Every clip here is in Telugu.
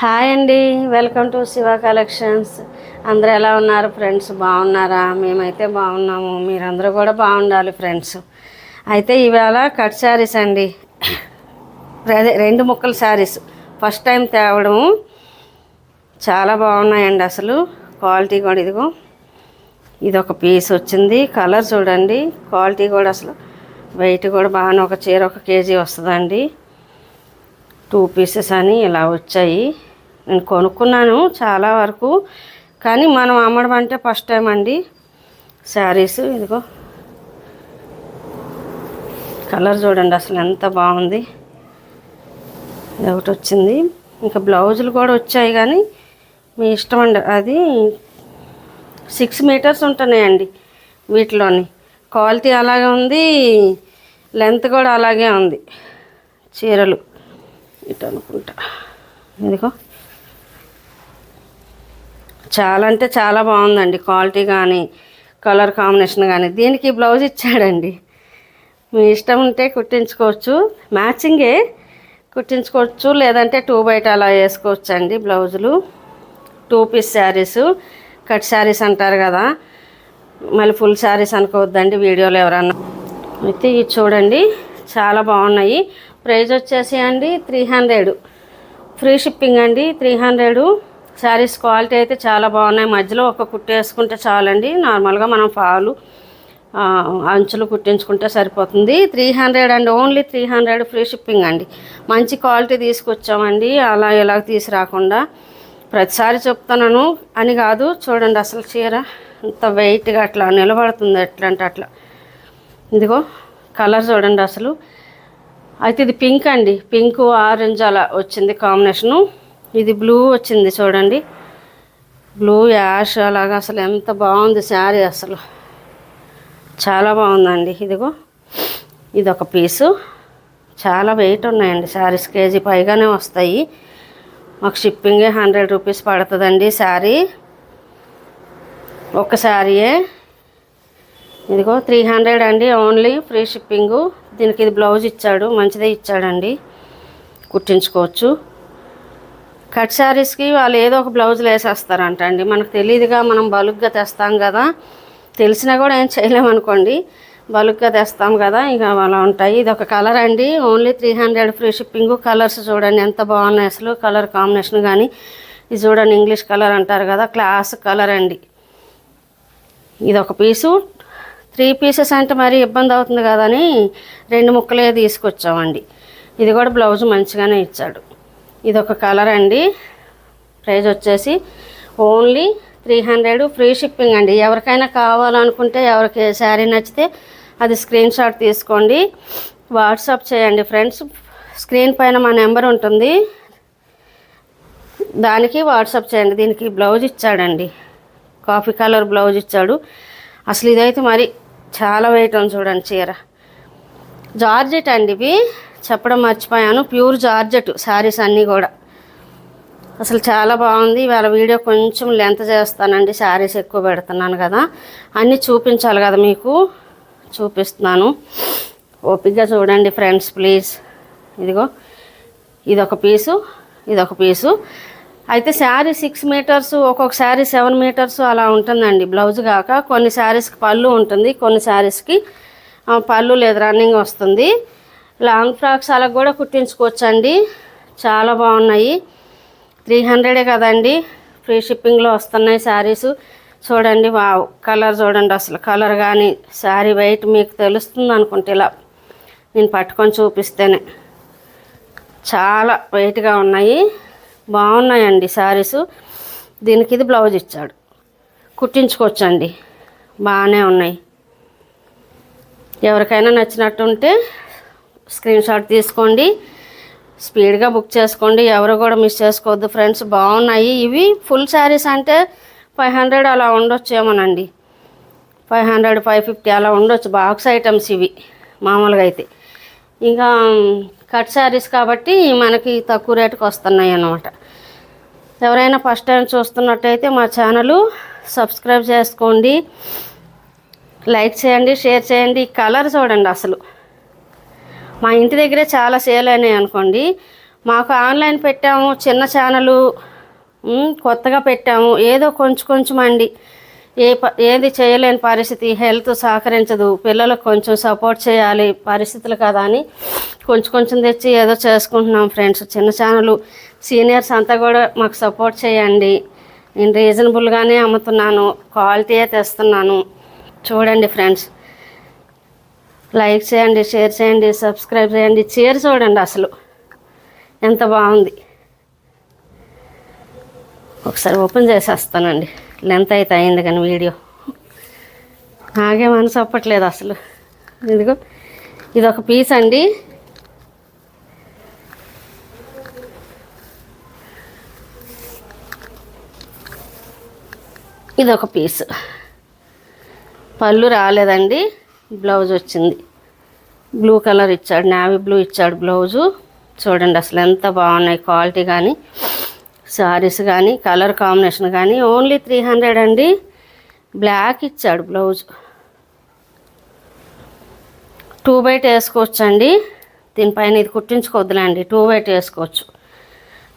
హాయ్ అండి. Welcome to Shiva collections. అందరూ ఎలా ఉన్నారు? ఫ్రెండ్స్ బాగున్నారా? మేమైతే బాగున్నాము. మీరందరూ కూడా బాగుండాలి ఫ్రెండ్స్. అయితే ఇవాళ కట్ శారీస్ అండి. అదే రెండు ముక్కల శారీస్. ఫస్ట్ టైం తేవడము చాలా బాగున్నాయండి అసలు. క్వాలిటీ కూడా ఇదిగో. ఇది ఒక పీస్ వచ్చింది. కలర్ చూడండి. క్వాలిటీ కూడా అసలు వెయిట్ కూడా బాగానే ఒక చీర ఒక కేజీ వస్తుందండి. టూ పీసెస్ అని ఇలా వచ్చాయి. కొనుక్కున్నాను చాలా వరకు. కానీ మనం అమ్మడం అంటే ఫస్ట్ టైం అండి. శారీస్ ఇదిగో. కలర్ చూడండి అసలు ఎంత బాగుంది. ఒకటి వచ్చింది. ఇంకా బ్లౌజులు కూడా వచ్చాయి కానీ మీ ఇష్టం అండి. అది సిక్స్ మీటర్స్ ఉంటున్నాయండి వీటిలోని. క్వాలిటీ అలాగే ఉంది. లెంత్ కూడా అలాగే ఉంది. చీరలు. ఇటు అనుకుంటా. ఇదిగో. చాలా అంటే చాలా బాగుందండి. క్వాలిటీ కానీ కలర్ కాంబినేషన్ కానీ దీనికి బ్లౌజ్ ఇచ్చాడండి. మీ ఇష్టం ఉంటే కుట్టించుకోవచ్చు. మ్యాచింగే కుట్టించుకోవచ్చు. లేదంటే టూ బయట అలా వేసుకోవచ్చు అండి బ్లౌజులు. Two piece sarees cut sarees అంటారు కదా. మళ్ళీ ఫుల్ శారీస్ అనుకోవద్దండి వీడియోలో ఎవరన్నా. అయితే ఇవి చూడండి. చాలా బాగున్నాయి. ప్రైజ్ వచ్చేసి అండి త్రీ హండ్రెడ్. ఫ్రీ షిప్పింగ్ అండి త్రీ హండ్రెడ్. శారీస్ క్వాలిటీ అయితే చాలా బాగున్నాయి. మధ్యలో ఒక కుట్టు వేసుకుంటే చాలండి. నార్మల్గా మనం ఫాలు అంచులు కుట్టించుకుంటే సరిపోతుంది. త్రీ హండ్రెడ్ అండి only three hundred free shipping అండి. మంచి క్వాలిటీ తీసుకొచ్చామండి. అలా ఇలా తీసుకురాకుండా ప్రతిసారి చెప్తున్నాను అని కాదు. చూడండి అసలు చీర అంత వెయిట్గా అట్లా నిలబడుతుంది ఎట్లా అంటే అట్లా. ఇదిగో కలర్ చూడండి అసలు. అయితే ఇది పింక్ అండి. పింక్ ఆరెంజ్ అలా వచ్చింది కాంబినేషను. ఇది బ్లూ వచ్చింది చూడండి. బ్లూ యాష్ అలాగా అసలు ఎంత బాగుంది శారీ అసలు. చాలా బాగుందండి ఇదిగో. ఇది ఒక పీసు చాలా వెయిట్ ఉన్నాయండి శారీస్. కేజీ పైగానే వస్తాయి. మాకు షిప్పింగే హండ్రెడ్ రూపీస్ పడుతుందండి శారీ. ఒక శారీయే. ఇదిగో త్రీ హండ్రెడ్ అండి ఓన్లీ ఫ్రీ షిప్పింగు దీనికి ఇది బ్లౌజ్ ఇచ్చాడు మంచిదే ఇచ్చాడండి. కుట్టించుకోవచ్చు. కట్ శారీస్కి వాళ్ళు ఏదో ఒక బ్లౌజులు వేసేస్తారంట అండి మనకు తెలియదుగా మనం బలుగ్గా తెస్తాం కదా. తెలిసినా కూడా ఏం చేయలేమనుకోండి. బలుగ్గా తెస్తాం కదా ఇక అలా ఉంటాయి. ఇది ఒక కలర్ అండి. Only three hundred free shipping. Colours చూడండి ఎంత బాగున్నాయి అసలు. కలర్ కాంబినేషన్ కానీ ఇది చూడండి ఇంగ్లీష్ కలర్ అంటారు కదా క్లాస్ కలర్ అండి. ఇది ఒక పీసు. త్రీ పీసెస్ అంటే మరి ఇబ్బంది అవుతుంది కదని రెండు ముక్కలే తీసుకొచ్చామండి. ఇది కూడా బ్లౌజ్ మంచిగానే ఇచ్చాడు. ఇది ఒక కలర్ అండి. ప్రైజ్ వచ్చేసి only three hundred free shipping అండి. ఎవరికైనా కావాలనుకుంటే ఎవరికి శారీ నచ్చితే అది స్క్రీన్ షాట్ తీసుకోండి. వాట్సాప్ చేయండి ఫ్రెండ్స్. స్క్రీన్ పైన మా నెంబర్ ఉంటుంది. దానికి వాట్సాప్ చేయండి. దీనికి బ్లౌజ్ ఇచ్చాడండి. కాఫీ కలర్ బ్లౌజ్ ఇచ్చాడు. అసలు ఇదైతే మరి చాలా వెయిట్ ఉంది చూడండి చీర. జార్జెట్ అండి ఇవి. చెప్పడం మర్చిపోయాను. ప్యూర్ జార్జెట్ శారీస్ అన్నీ కూడా. అసలు చాలా బాగుంది. ఇవాళ వీడియో కొంచెం లెంత్ చేస్తానండి. శారీస్ ఎక్కువ పెడుతున్నాను కదా. అన్నీ చూపించాలి కదా మీకు. చూపిస్తున్నాను. ఓపిక్గా చూడండి ఫ్రెండ్స్ ప్లీజ్. ఇదిగో ఇదొక పీసు ఇదొక పీసు. అయితే శారీ సిక్స్ మీటర్స్ ఒక్కొక్క శారీ సెవెన్ మీటర్స్ అలా ఉంటుందండి. బ్లౌజ్ కాక కొన్ని శారీస్కి పళ్ళు ఉంటుంది కొన్ని శారీస్కి పళ్ళు లేదు రన్నింగ్ వస్తుంది. లాంగ్ ఫ్రాక్స్ అలా కూడా కుట్టించుకోవచ్చండి. చాలా బాగున్నాయి. త్రీ హండ్రెడే కదండి. ఫ్రీ షిప్పింగ్లో వస్తున్నాయి శారీస్. చూడండి వావ్! కలర్ చూడండి అసలు. కలర్ కానీ శారీ వెయిట్ మీకు తెలుస్తుంది అనుకుంటే ఇలా నేను పట్టుకొని చూపిస్తేనే. చాలా వెయిట్గా ఉన్నాయి. బాగున్నాయండి శారీస్. దీనికి ఇది బ్లౌజ్ ఇచ్చాడు. కుట్టించుకోవచ్చండి. బాగానే ఉన్నాయి. ఎవరికైనా నచ్చినట్టుంటే స్క్రీన్ షాట్ తీసుకోండి. స్పీడ్గా బుక్ చేసుకోండి. ఎవరు కూడా మిస్ చేసుకోవద్దు ఫ్రెండ్స్. బాగున్నాయి. ఇవి ఫుల్ శారీస్ అంటే ఫైవ్ హండ్రెడ్ అలా ఉండొచ్చేమోనండి. ఫైవ్ హండ్రెడ్ ఫైవ్ ఫిఫ్టీ అలా ఉండొచ్చు. బాక్స్ ఐటమ్స్ ఇవి మామూలుగా అయితే. ఇంకా కట్ శారీస్ కాబట్టి మనకి తక్కువ రేటుకి వస్తున్నాయి అన్నమాట. ఎవరైనా ఫస్ట్ టైం చూస్తున్నట్టయితే మా ఛానల్ సబ్స్క్రైబ్ చేసుకోండి. లైక్ చేయండి షేర్ చేయండి. కలర్ చూడండి అసలు. మా ఇంటి దగ్గరే చాలా సేల్ అయినాయి అనుకోండి మాకు ఆన్లైన్ పెట్టాము చిన్న ఛానలు కొత్తగా పెట్టాము ఏదో కొంచెం కొంచెం అండి ఏ ఏది చేయలేని పరిస్థితి హెల్త్ సహకరించదు పిల్లలకు కొంచెం సపోర్ట్ చేయాలి పరిస్థితులు కదా అని కొంచెం కొంచెం తెచ్చి ఏదో చేసుకుంటున్నాం ఫ్రెండ్స్ చిన్న ఛానల్. సీనియర్స్ అంతా కూడా మాకు సపోర్ట్ చేయండి. నేను రీజనబుల్గానే అమ్ముతున్నాను క్వాలిటీయే తెస్తున్నాను. చూడండి ఫ్రెండ్స్. లైక్ చేయండి షేర్ చేయండి సబ్స్క్రైబ్ చేయండి. చీర చూడండి అసలు. ఎంత బాగుంది. ఒకసారి ఓపెన్ చేసేస్తానండి. లెంత్ అయితే అయింది కానీ వీడియో. నాకే మనసు అప్పట్లేదు అసలు. ఇదిగో ఇది ఒక పీస్ అండి. ఇది ఒక పీస్. పళ్ళు రాలేదండి. బ్లౌజ్ వచ్చింది. బ్లూ కలర్ ఇచ్చాడు నావీ బ్లూ ఇచ్చాడు బ్లౌజు. చూడండి అసలు ఎంత బాగున్నాయి క్వాలిటీ కానీ సారీస్ కానీ కలర్ కాంబినేషన్ కానీ. ఓన్లీ త్రీ హండ్రెడ్ అండి. బ్లాక్ ఇచ్చాడు బ్లౌజ్. టూ బైట్ వేసుకోవచ్చు అండి దీనిపైన ఇది కుట్టించుకోవద్దులేండి టూ బైట్ వేసుకోవచ్చు.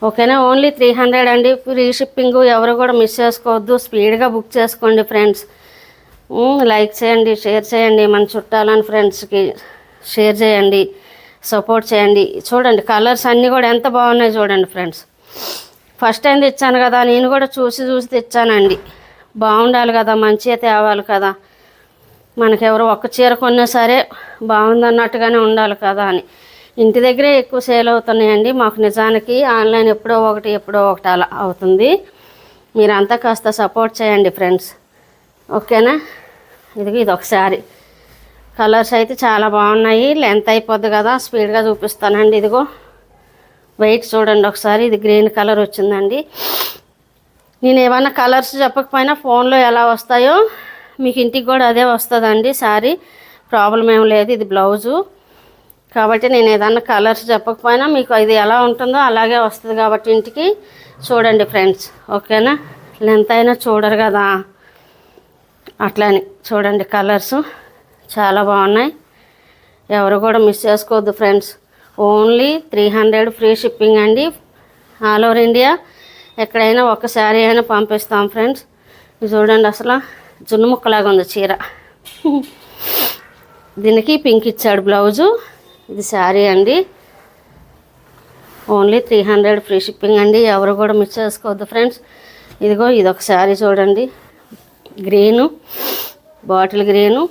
ఓకేనా? ఓన్లీ త్రీ హండ్రెడ్ అండి. ఫ్రీ షిప్పింగ్ ఎవరు కూడా మిస్ చేసుకోవద్దు. స్పీడ్గా బుక్ చేసుకోండి ఫ్రెండ్స్. లైక్ చేయండి షేర్ చేయండి మన చుట్టాలని ఫ్రెండ్స్కి షేర్ చేయండి సపోర్ట్ చేయండి. చూడండి కలర్స్ అన్నీ కూడా ఎంత బాగున్నాయి చూడండి ఫ్రెండ్స్. ఫస్ట్ టైం తెచ్చాను కదా నేను కూడా చూసి చూసి తెచ్చానండి. బాగుండాలి కదా మంచిగా తేవాలి కదా. మనకెవరు ఒక్క చీర కొన్నా సరే బాగుందన్నట్టుగానే ఉండాలి కదా అని. ఇంటి దగ్గరే ఎక్కువ సేల్ అవుతున్నాయండి. మాకు నిజానికి ఆన్లైన్ ఎప్పుడో ఒకటి ఎప్పుడో ఒకటి అలా అవుతుంది. మీరంతా కాస్త సపోర్ట్ చేయండి ఫ్రెండ్స్. ఓకేనా? ఇదిగో ఇది ఒకసారి. కలర్స్ అయితే చాలా బాగున్నాయి. లెంత్ అయిపోద్ది కదా స్పీడ్గా చూపిస్తానండి ఇదిగో. వెయిట్ చూడండి ఒకసారి ఇది గ్రీన్ కలర్ వచ్చిందండి. నేను ఏమైనా కలర్స్ చెప్పకపోయినా ఫోన్లో ఎలా వస్తాయో మీకు ఇంటికి కూడా అదే వస్తుందండి సారీ ప్రాబ్లం ఏం లేదు ఇది బ్లౌజు. కాబట్టి నేను ఏదన్నా కలర్స్ చెప్పకపోయినా మీకు ఇది ఎలా ఉంటుందో అలాగే వస్తుంది కాబట్టి ఇంటికి చూడండి ఫ్రెండ్స్. ఓకేనా? లెంత్ అయినా చూడరు కదా. అట్లానే చూడండి కలర్స్ చాలా బాగున్నాయి. ఎవరు కూడా మిస్ చేసుకోవద్దు friends. Only three hundred free shipping అండి. ఆల్ ఓవర్ ఇండియా ఎక్కడైనా ఒక శారీ అయినా పంపిస్తాం ఫ్రెండ్స్. ఇది చూడండి అసలు జున్ను ముక్కలాగా ఉంది చీర. దీనికి పింక్ ఇచ్చాడు బ్లౌజు. ఇది శారీ అండి. Only three hundred free shipping అండి. ఎవరు కూడా మిస్ చేసుకోవద్దు ఫ్రెండ్స్. ఇదిగో ఇది ఒక శారీ చూడండి. గ్రీను బాటిల్ గ్రీను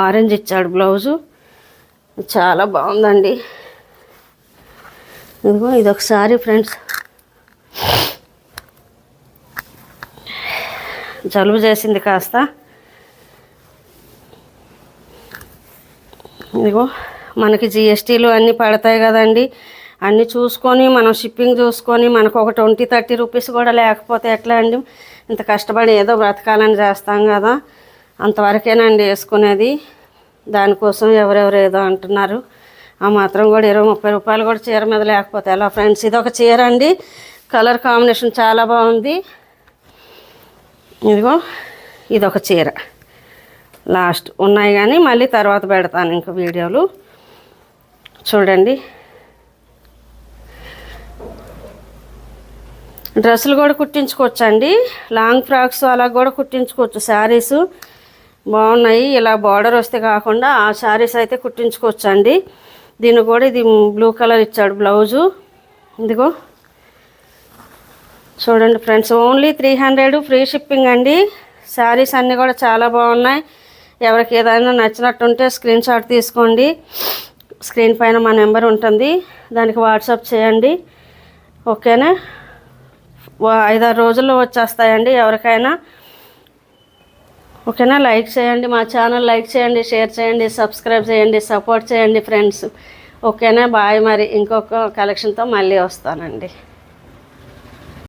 ఆరెంజ్ ఇచ్చాడు బ్లౌజు. చాలా బాగుందండి. ఇదిగో ఇది ఒకసారి ఫ్రెండ్స్. జలుబు చేసింది కాస్త. ఇదిగో మనకి జిఎస్టీలు అన్నీ పడతాయి కదండి. అన్నీ చూసుకొని మనం షిప్పింగ్ చూసుకొని మనకు ఒక ట్వంటీ థర్టీ రూపీస్ కూడా లేకపోతే ఎట్లా అండి? ఇంత కష్టపడి ఏదో బ్రతకాలని చేస్తాం కదా. అంతవరకేనండి వేసుకునేది. దానికోసం ఎవరెవరు ఏదో అంటున్నారు. ఆ మాత్రం కూడా ఇరవై ముప్పై రూపాయలు కూడా చీర మీద లేకపోతే ఎలా ఫ్రెండ్స్? ఇది ఒక చీర అండి. కలర్ కాంబినేషన్ చాలా బాగుంది. ఇదిగో ఇది ఒక చీర. లాస్ట్. ఉన్నాయి కానీ మళ్ళీ తర్వాత పెడతాను ఇంకా వీడియోలు. చూడండి. డ్రెస్సులు కూడా కుట్టించుకోవచ్చు అండి లాంగ్ ఫ్రాక్స్ అలా కూడా కుట్టించుకోవచ్చు. శారీస్ బాగున్నాయి. ఇలా బార్డర్ వస్తే కాకుండా ఆ శారీస్ అయితే కుట్టించుకోవచ్చు అండి దీన్ని కూడా ఇది బ్లూ కలర్ ఇచ్చాడు బ్లౌజు ఇదిగో. చూడండి friends only three hundred free shipping అండి. శారీస్ అన్నీ కూడా చాలా బాగున్నాయి. ఎవరికి ఏదైనా నచ్చినట్టుంటే స్క్రీన్ షాట్ తీసుకోండి. స్క్రీన్ పైన మా నెంబర్ ఉంటుంది. దానికి వాట్సాప్ చేయండి. ఓకేనా ఐదారు రోజుల్లో వచ్చేస్తాయండి ఎవరికైనా. ఓకేనా? లైక్ చేయండి మా ఛానల్ లైక్ చేయండి షేర్ చేయండి సబ్స్క్రైబ్ చేయండి సపోర్ట్ చేయండి ఫ్రెండ్స్. ఓకేనా? బాయ్ మరి. ఇంకొక కలెక్షన్తో మళ్ళీ వస్తానండి.